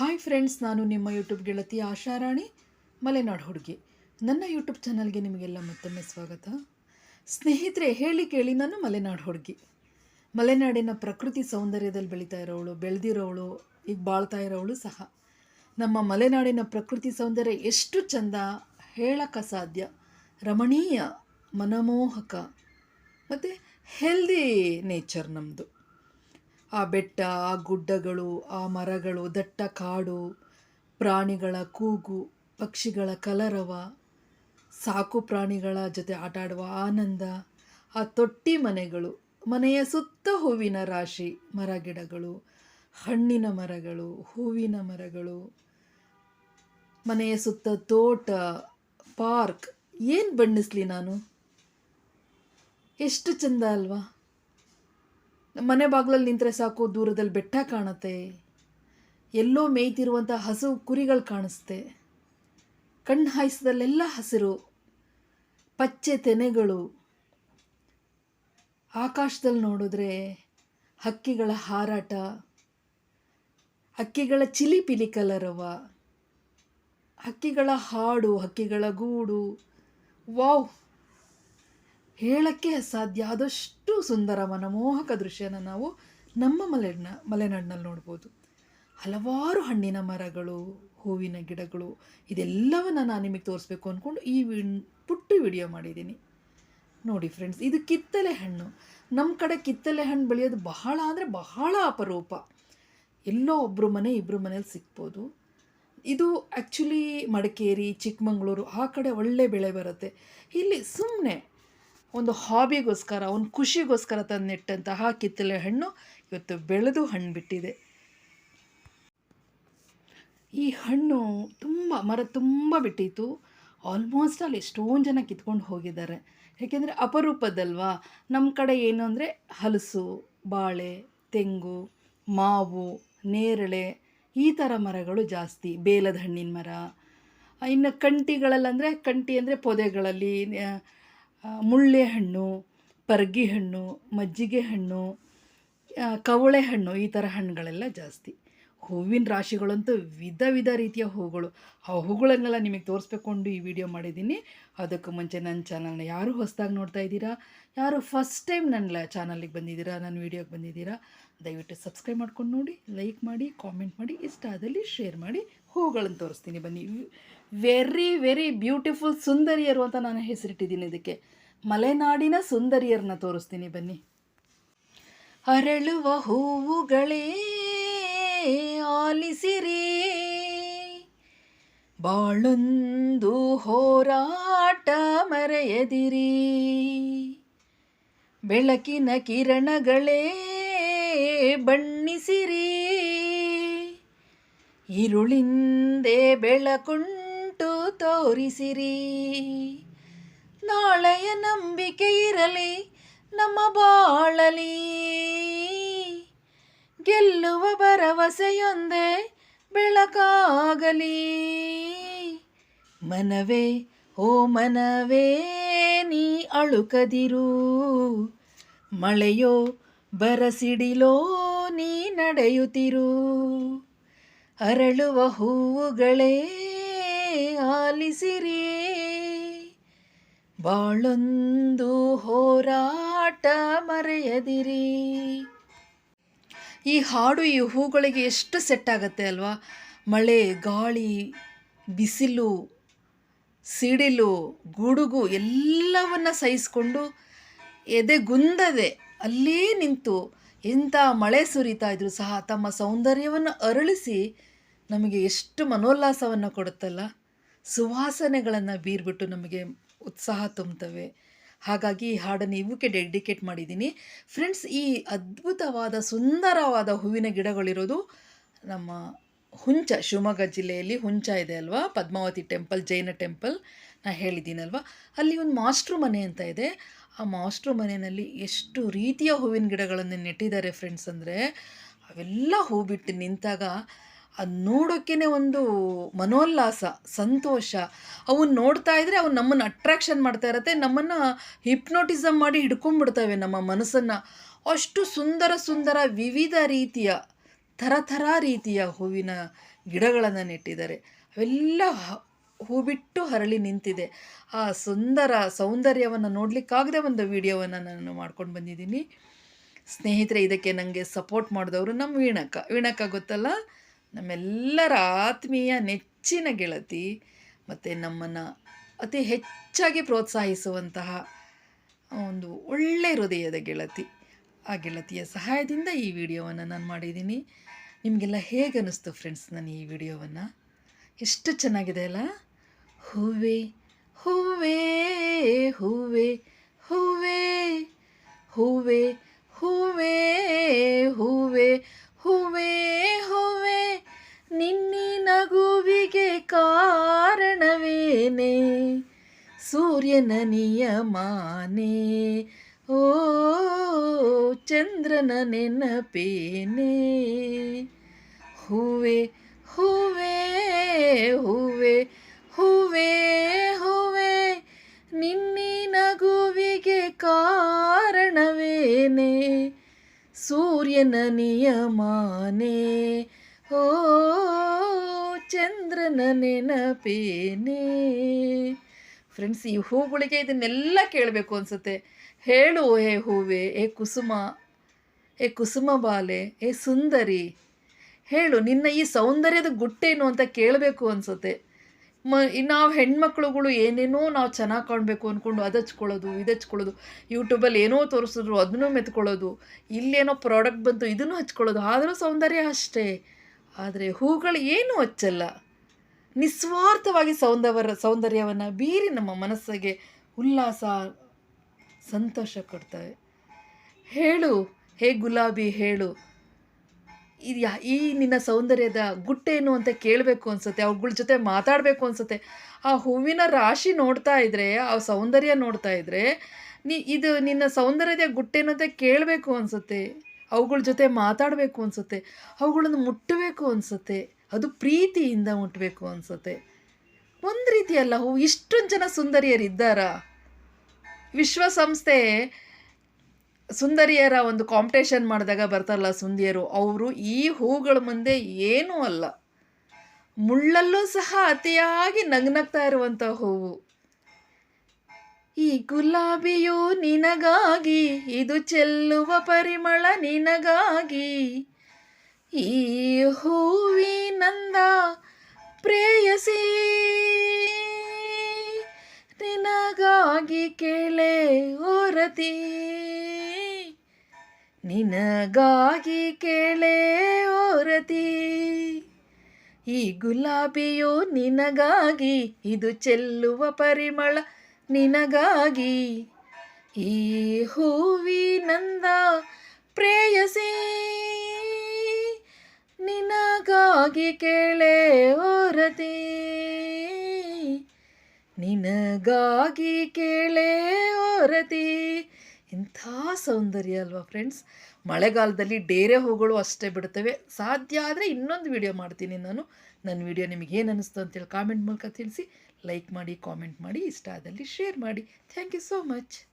Hi friends, ನಾನು ನಿಮ್ಮ YouTube ಗೆಳತಿ ಆಶಾರಾಣಿ ಮಲೆನಾಡು ಹುಡುಗಿ. ನನ್ನ ಯೂಟ್ಯೂಬ್ ಚಾನಲ್ಗೆ ನಿಮಗೆಲ್ಲ ಮತ್ತೊಮ್ಮೆ ಸ್ವಾಗತ. ಸ್ನೇಹಿತರೆ, ಹೇಳಿ ಕೇಳಿ, ನಾನು ಮಲೆನಾಡು ಹುಡುಗಿ. ಮಲೆನಾಡಿನ ಪ್ರಕೃತಿ ಸೌಂದರ್ಯದಲ್ಲಿ ಬೆಳೀತಾ ಇರೋವಳು, ಬೆಳೆದಿರೋವಳು, ಈಗ ಬಾಳ್ತಾ ಇರೋವಳು ಸಹ. ನಮ್ಮ ಮಲೆನಾಡಿನ ಪ್ರಕೃತಿ ಸೌಂದರ್ಯ ಎಷ್ಟು ಚಂದ ಹೇಳಕ್ಕೆ ಸಾಧ್ಯ. ರಮಣೀಯ, ಮನಮೋಹಕ, ಮತ್ತು ಹೆಲ್ದಿ ನೇಚರ್ ನಮ್ಮದು ಆ ಬೆಟ್ಟ, ಆ ಗುಡ್ಡಗಳು, ಆ ಮರಗಳು, ದಟ್ಟ ಕಾಡು, ಪ್ರಾಣಿಗಳ ಕೂಗು, ಪಕ್ಷಿಗಳ ಕಲರವ, ಸಾಕು ಪ್ರಾಣಿಗಳ ಜೊತೆ ಆಟ ಆಡುವ ಆನಂದ, ಆ ತೊಟ್ಟಿ ಮನೆಗಳು, ಮನೆಯ ಸುತ್ತ ಹೂವಿನ ರಾಶಿ, ಮರ ಗಿಡಗಳು, ಹಣ್ಣಿನ ಮರಗಳು, ಹೂವಿನ ಮರಗಳು, ಮನೆಯ ಸುತ್ತ ತೋಟ, ಪಾರ್ಕ್, ಏನು ಬಣ್ಣಿಸ್ಲಿ ನಾನು? ಎಷ್ಟು ಚಂದ ಅಲ್ವಾ? ಮನೆ ಬಾಗಿಲಲ್ಲಿ ನಿಂತರೆ ಸಾಕು, ದೂರದಲ್ಲಿ ಬೆಟ್ಟ ಕಾಣುತ್ತೆ. ಎಲ್ಲೋ ಮೇಯ್ತಿರುವಂಥ ಹಸು ಕುರಿಗಳು ಕಾಣಿಸುತ್ತೆ ಕಣ್ಣು ಹಾಯಿಸಿದಲ್ಲೆಲ್ಲ ಹಸಿರು, ಪಚ್ಚೆ ತೆನೆಗಳು. ಆಕಾಶದಲ್ಲಿ ನೋಡಿದ್ರೆ ಹಕ್ಕಿಗಳ ಹಾರಾಟ, ಹಕ್ಕಿಗಳ ಚಿಲಿಪಿಲಿ ಕಲರವ. ಹಕ್ಕಿಗಳ ಹಾಡು, ಹಕ್ಕಿಗಳ ಗೂಡು. ವಾವ್ ಹೇಳಕ್ಕೆ ಅಸಾಧ್ಯ ಆದಷ್ಟು ಸುಂದರ ಮನಮೋಹಕ ದೃಶ್ಯನ ನಾವು ನಮ್ಮ ಮಲೆನ, ಮಲೆನಾಡಿನಲ್ಲಿ ನೋಡ್ಬೋದು. ಹಲವಾರು ಹಣ್ಣಿನ ಮರಗಳು, ಹೂವಿನ ಗಿಡಗಳು, ಇದೆಲ್ಲವನ್ನು ನಾನು ನಿಮಗೆ ತೋರಿಸ್ಬೇಕು ಅಂದ್ಕೊಂಡು ಈ ವಿ ಪುಟ್ಟ ವಿಡಿಯೋ ಮಾಡಿದ್ದೀನಿ ನೋಡಿ ಫ್ರೆಂಡ್ಸ್, ಇದು ಕಿತ್ತಲೆ ಹಣ್ಣು. ನಮ್ಮ ಕಡೆ ಕಿತ್ತಲೆ ಹಣ್ಣು ಬೆಳೆಯೋದು ಬಹಳ ಅಂದರೆ ಬಹಳ ಅಪರೂಪ. ಎಲ್ಲೋ ಒಬ್ಬರು ಮನೆ ಇಬ್ಬರು ಮನೇಲಿ ಸಿಗ್ಬೋದು ಇದು ಆ್ಯಕ್ಚುಲಿ ಮಡಿಕೇರಿ ಚಿಕ್ಕಮಂಗ್ಳೂರು ಆ ಕಡೆ ಒಳ್ಳೆ ಬೆಳೆ ಬರುತ್ತೆ. ಇಲ್ಲಿ ಸುಮ್ಮನೆ ಒಂದು ಹಾಬಿಗೋಸ್ಕರ, ಒಂದು ಖುಷಿಗೋಸ್ಕರ ತಂದು ನೆಟ್ಟಂತಹ ಕಿತ್ತಳೆ ಹಣ್ಣು ಇವತ್ತು ಬೆಳೆದು ಹಣ್ಣು ಬಿಟ್ಟಿದೆ ಈ ಹಣ್ಣು ತುಂಬ, ಮರ ತುಂಬ ಬಿಟ್ಟಿತ್ತು. ಆಲ್ಮೋಸ್ಟ್ ಅಲ್ಲಿ ಎಷ್ಟೊಂದು ಜನ ಕಿತ್ಕೊಂಡು ಹೋಗಿದ್ದಾರೆ. ಏಕೆಂದರೆ ಅಪರೂಪದಲ್ವಾ? ನಮ್ಮ ಕಡೆ ಏನು ಅಂದರೆ ಹಲಸು, ಬಾಳೆ, ತೆಂಗು, ಮಾವು, ನೇರಳೆ, ಈ ಥರ ಮರಗಳು ಜಾಸ್ತಿ. ಬೇಲದ ಹಣ್ಣಿನ ಮರ, ಇನ್ನು ಕಂಟಿಗಳಲ್ಲಂದರೆ, ಕಂಟಿ ಅಂದರೆ ಪೊದೆಗಳಲ್ಲಿ ಮುಳ್ಳೆ ಹಣ್ಣು ಪರ್ಗಿ ಹಣ್ಣು ಮಜ್ಜಿಗೆ ಹಣ್ಣು ಕವಳೆ ಹಣ್ಣು ಈ ಥರ ಹಣ್ಣುಗಳೆಲ್ಲ ಜಾಸ್ತಿ. ಹೂವಿನ ರಾಶಿಗಳಂತೂ ವಿಧ ವಿಧ ರೀತಿಯ ಹೂಗಳು. ಆ ಹೂಗಳನ್ನೆಲ್ಲ ನಿಮಗೆ ತೋರಿಸ್ಬೇಕೊಂಡು ಈ ವಿಡಿಯೋ ಮಾಡಿದ್ದೀನಿ. ಅದಕ್ಕೂ ಮುಂಚೆ ನನ್ನ ಚಾನಲ್ನ ಯಾರು ಹೊಸದಾಗಿ ನೋಡ್ತಾ ಇದ್ದೀರಾ? ಯಾರು ಫಸ್ಟ್ ಟೈಮ್ ನನ್ನ ಚಾನಲಿಗೆ ಬಂದಿದ್ದೀರಾ? ನನ್ನ ವೀಡಿಯೋಗೆ ಬಂದಿದ್ದೀರಾ? ದಯವಿಟ್ಟು ಸಬ್ಸ್ಕ್ರೈಬ್ ಮಾಡ್ಕೊಂಡು ನೋಡಿ ಲೈಕ್ ಮಾಡಿ ಕಾಮೆಂಟ್ ಮಾಡಿ ಇಷ್ಟ ಆದಲ್ಲಿ ಶೇರ್ ಮಾಡಿ. ಹೂಗಳನ್ನು ತೋರಿಸ್ತೀನಿ, ಬನ್ನಿ. ವೆರಿ ವೆರಿ ಬ್ಯೂಟಿಫುಲ್ ಸುಂದರಿಯರು ಅಂತ ನಾನು ಹೆಸರಿಟ್ಟಿದ್ದೀನಿ ಇದಕ್ಕೆ. ಮಲೆನಾಡಿನ ಸುಂದರಿಯರನ್ನ ತೋರಿಸ್ತೀನಿ, ಬನ್ನಿ. ಅರಳುವ ಹೂವುಗಳೇ, ಆಲಿಸಿರಿ. ಬಾಳೊಂದು ಹೋರಾಟ ಮರೆಯದಿರಿ. ಬೆಳಕಿನ ಕಿರಣಗಳೇ ಬಣ್ಣಿಸಿರಿ. ಇರುಳಿಂದೆ ಬೆಳಕುಂಟು ತೋರಿಸಿರಿ ನಾಳೆಯ ನಂಬಿಕೆ ಇರಲಿ ನಮ್ಮ ಬಾಳಲಿ ಗೆಲ್ಲುವ ಭರವಸೆಯೊಂದೇ ಬೆಳಕಾಗಲಿ ಮನವೇ ಓ ಮನವೇ ನೀ ಅಳುಕದಿರು ಮಳೆಯೋ ಬರಸಿಡಿಲೋ ನೀ ನಡೆಯುತ್ತಿರು ಅರಳುವ ಹೂವುಗಳೇ, ಆಲಿಸಿರಿ. ಬಾಳೊಂದು ಹೋರಾಟ ಮರೆಯದಿರಿ. ಈ ಹಾಡು, ಈ ಹೂಗಳಿಗೆ ಎಷ್ಟು ಸೆಟ್ ಆಗುತ್ತೆ ಅಲ್ವಾ? ಮಳೆ, ಗಾಳಿ, ಬಿಸಿಲು, ಸಿಡಿಲು, ಗುಡುಗು ಎಲ್ಲವನ್ನ ಸಹಿಸ್ಕೊಂಡು ಎದೆಗುಂದದೆ ಅಲ್ಲೇ ನಿಂತು ಎಂಥ ಮಳೆ ಸುರಿತಾ ಇದ್ರು ಸಹ ತಮ್ಮ ಸೌಂದರ್ಯವನ್ನು ಅರಳಿಸಿ ನಮಗೆ ಎಷ್ಟು ಮನೋಲ್ಲಾಸವನ್ನು ಕೊಡುತ್ತಲ್ಲ. ಸುವಾಸನೆಗಳನ್ನು ಬೀರ್ಬಿಟ್ಟು ನಮಗೆ ಉತ್ಸಾಹ ತುಂಬುತ್ತವೆ. ಹಾಗಾಗಿ ಈ ಹಾಡನ್ನು ಇವಕ್ಕೆ ಡೆಡಿಕೇಟ್ ಮಾಡಿದ್ದೀನಿ. ಫ್ರೆಂಡ್ಸ್, ಈ ಅದ್ಭುತವಾದ, ಸುಂದರವಾದ ಹೂವಿನ ಗಿಡಗಳಿರೋದು ನಮ್ಮ ಹುಂಚ, ಶಿವಮೊಗ್ಗ ಜಿಲ್ಲೆಯಲ್ಲಿ ಹುಂಚ ಇದೆ ಅಲ್ವಾ? Padmavati temple, Jaina temple. ನಾ ಹೇಳಿದ್ದೀನಲ್ವಾ? ಅಲ್ಲಿ ಒಂದು ಮಾಸ್ಟ್ರು ಮನೆ ಅಂತ ಇದೆ. ಆ ಮಾಸ್ಟ್ರು ಮನೆಯಲ್ಲಿ ಎಷ್ಟು ರೀತಿಯ ಹೂವಿನ ಗಿಡಗಳನ್ನು ನೆಟ್ಟಿದ್ದಾರೆ ಫ್ರೆಂಡ್ಸ್ ಅಂದರೆ, ಅವೆಲ್ಲ ಹೂ ಬಿಟ್ಟು ನಿಂತಾಗ ಅದು ನೋಡೋಕ್ಕೇ ಒಂದು ಮನೋಲ್ಲಾಸ, ಸಂತೋಷ. ಅವನ್ನ ನೋಡ್ತಾ ಇದ್ದರೆ ಅವು ನಮ್ಮನ್ನು ಅಟ್ರಾಕ್ಷನ್ ಮಾಡ್ತಾ ಇರತ್ತೆ, ನಮ್ಮನ್ನು ಹಿಪ್ನೋಟಿಸಮ್ ಮಾಡಿ ಹಿಡ್ಕೊಂಡ್ಬಿಡ್ತವೆ ನಮ್ಮ ಮನಸ್ಸನ್ನು. ಅಷ್ಟು ಸುಂದರ ಸುಂದರ ವಿವಿಧ ರೀತಿಯ, ಥರ ಥರ ರೀತಿಯ ಹೂವಿನ ಗಿಡಗಳನ್ನು ನೆಟ್ಟಿದ್ದಾರೆ. ಅವೆಲ್ಲ ಹ- ಬಿಟ್ಟು ಹರಳಿ ನಿಂತಿದೆ. ಆ ಸುಂದರ ಸೌಂದರ್ಯವನ್ನು ನೋಡಲಿಕ್ಕಾಗದೆ ಒಂದು ವಿಡಿಯೋವನ್ನು ನಾನು ಮಾಡ್ಕೊಂಡು ಬಂದಿದ್ದೀನಿ. ಸ್ನೇಹಿತರೆ, ಇದಕ್ಕೆ ನನಗೆ ಸಪೋರ್ಟ್ ಮಾಡಿದವರು ನಮ್ಮ ವೀಣಕ್ಕ. ವೀಣಕ್ಕ ಗೊತ್ತಲ್ಲ? ನಮ್ಮೆಲ್ಲರ ಆತ್ಮೀಯ ನೆಚ್ಚಿನ ಗೆಳತಿ ಮತ್ತು ನಮ್ಮನ್ನು ಅತಿ ಹೆಚ್ಚಾಗಿ ಪ್ರೋತ್ಸಾಹಿಸುವಂತಹ ಒಂದು ಒಳ್ಳೆ ಹೃದಯದ ಗೆಳತಿ. ಆ ಗೆಳತಿಯ ಸಹಾಯದಿಂದ ಈ ವಿಡಿಯೋವನ್ನು ನಾನು ಮಾಡಿದ್ದೀನಿ. ನಿಮಗೆಲ್ಲ ಹೇಗೆ ಅನ್ನಿಸ್ತು ಫ್ರೆಂಡ್ಸ್ ನಾನು ಈ ವಿಡಿಯೋವನ್ನು? ಎಷ್ಟು ಚೆನ್ನಾಗಿದೆ ಅಲ್ಲ? ಹೂವೆ ಹೂವೆ ಹೂವೆ ಹೂವೆ ಹೂವೆ ಹೂವೆ ಹೂವೆ ಹೂವೆ, ಹೂವೇ. ಕಾರಣವೇನೆ ಸೂರ್ಯನ ನಿಯಮಾನೆ. ಓ, ಚಂದ್ರನ ನೆನಪೇನೆ. ಹೂವೆ ಹೂವೆ ಹೂವೆ ಹೂವೆ ಹೂವೆ, ನಿನ್ನಿ ನಗುವಿಗೆ ಕಾರಣವೇನೆ. ಸೂರ್ಯನ ನಿಯಮಾನೆ. ಓ ಚಂದ್ರನ ನೆನಪೇನೆ. ಫ್ರೆಂಡ್ಸ್ ಈ ಹೂಗಳಿಗೆ ಇದನ್ನೆಲ್ಲ ಕೇಳಬೇಕು ಅನಿಸುತ್ತೆ. ಹೇಳು ಹೇ ಹೂವೆ, ಏ ಕುಸುಮ ಏ ಕುಸುಮ ಬಾಲೆ, ಏ ಸುಂದರಿ, ಹೇಳು, ನಿನ್ನ ಈ ಸೌಂದರ್ಯದ ಗುಟ್ಟೇನು ಅಂತ ಕೇಳಬೇಕು ಅನಿಸುತ್ತೆ. ಮ ನಾವು ಹೆಣ್ಮಕ್ಳುಗಳು ಏನೇನೋ ನಾವು ಚೆನ್ನಾಗಿ ಕಾಣಬೇಕು ಅಂದ್ಕೊಂಡು ಅದು ಹಚ್ಕೊಳ್ಳೋದು ಇದು ಹಚ್ಕೊಳ್ಳೋದು ಯೂಟ್ಯೂಬಲ್ಲಿ ಏನೋ ತೋರಿಸಿದ್ರು ಅದನ್ನೂ ಮೆತ್ಕೊಳ್ಳೋದು, ಇಲ್ಲೇನೋ ಪ್ರಾಡಕ್ಟ್ ಬಂತು, ಇದನ್ನು ಹಚ್ಕೊಳ್ಳೋದು, ಆದರೂ ಸೌಂದರ್ಯ ಅಷ್ಟೇ. ಆದರೆ ಹೂಗಳು ಏನೂ ಹಚ್ಚಲ್ಲ ನಿಸ್ವಾರ್ಥವಾಗಿ ಸೌಂದವರ, ಸೌಂದರ್ಯವನ್ನು ಬೀರಿ ನಮ್ಮ ಮನಸ್ಸಿಗೆ ಉಲ್ಲಾಸ, ಸಂತೋಷ ಕೊಡ್ತವೆ. ಹೇಳು, ಹೇ ಗುಲಾಬಿ, ಹೇಳು. ಇದು ಈ ನಿನ್ನ ಸೌಂದರ್ಯದ ಗುಟ್ಟೇನು ಅಂತ ಕೇಳಬೇಕು ಅನ್ಸುತ್ತೆ, ಅವುಗಳ ಜೊತೆ ಮಾತಾಡಬೇಕು ಅನ್ಸುತ್ತೆ. ಆ ಹೂವಿನ ರಾಶಿ ನೋಡ್ತಾ ಇದ್ದರೆ ಆ ಸೌಂದರ್ಯ ನೋಡ್ತಾ ಇದ್ದರೆ ನೀ, ಇದು ನಿನ್ನ ಸೌಂದರ್ಯದ ಗುಟ್ಟೇನು ಅಂತ ಕೇಳಬೇಕು ಅನ್ಸುತ್ತೆ. ಅವುಗಳ ಜೊತೆ ಮಾತಾಡಬೇಕು ಅನಿಸುತ್ತೆ, ಅವುಗಳನ್ನು ಮುಟ್ಟಬೇಕು ಅನಿಸುತ್ತೆ, ಅದು ಪ್ರೀತಿಯಿಂದ ಮುಟ್ಟಬೇಕು ಅನಿಸುತ್ತೆ. ಒಂದು ರೀತಿಯಲ್ಲ ಹೂ ಇಷ್ಟೊಂದು ಜನ ಸುಂದರಿಯರಿದ್ದಾರಾ? ವಿಶ್ವಸಂಸ್ಥೆ ಸುಂದರಿಯರ ಒಂದು ಕಾಂಪಿಟೇಷನ್ ಮಾಡಿದಾಗ ಬರ್ತಾರಲ್ಲ ಸುಂದಿಯರು, ಅವರು ಈ ಹೂಗಳ ಮುಂದೆ ಏನೂ ಅಲ್ಲ. ಮುಳ್ಳಲ್ಲೂ ಸಹ ಅತಿಯಾಗಿ ನಗ್ನಗ್ತಾ ಇರುವಂಥ ಹೂವು. ಈ ಗುಲಾಬಿಯು ನಿನಗಾಗಿ, ಇದು ಚೆಲ್ಲುವ ಪರಿಮಳ ನಿನಗಾಗಿ. ಈ ಹೂವಿನಂದ ಪ್ರೇಯಸಿ, ನಿನಗಾಗಿ ಕೇಳೆ ಓರತಿ. ನಿನಗಾಗಿ ಕೇಳೆ ಓರತಿ. ಈ ಗುಲಾಬಿಯು ನಿನಗಾಗಿ, ಇದು ಚೆಲ್ಲುವ ಪರಿಮಳ ನಿನಗಾಗಿ ಈ ಹೂವಿನಂದ ಪ್ರೇಯಸಿ. ನಿನಗಾಗಿ ಕೇಳೆ ಓರತಿ. ನಿನಗಾಗಿ ಕೇಳೆ ಓರತಿ. ಇಂಥ ಸೌಂದರ್ಯ ಅಲ್ವಾ ಫ್ರೆಂಡ್ಸ್? ಮಳೆಗಾಲದಲ್ಲಿ ಡೇರೆ ಹೂಗಳು ಅಷ್ಟೇ ಬಿಡುತ್ತವೆ. ಸಾಧ್ಯ ಆದರೆ ಇನ್ನೊಂದು ವಿಡಿಯೋ ಮಾಡ್ತೀನಿ ನಾನು. ನನ್ನ ವಿಡಿಯೋ ನಿಮಗೆ ಏನು ಅನ್ನಿಸ್ತು ಅಂತೇಳಿ ಕಾಮೆಂಟ್ ಮೂಲಕ ತಿಳಿಸಿ. ಲೈಕ್ ಮಾಡಿ ಕಾಮೆಂಟ್ ಮಾಡಿ ಇಷ್ಟ ಆದಲ್ಲಿ ಶೇರ್ ಮಾಡಿ. Thank you so much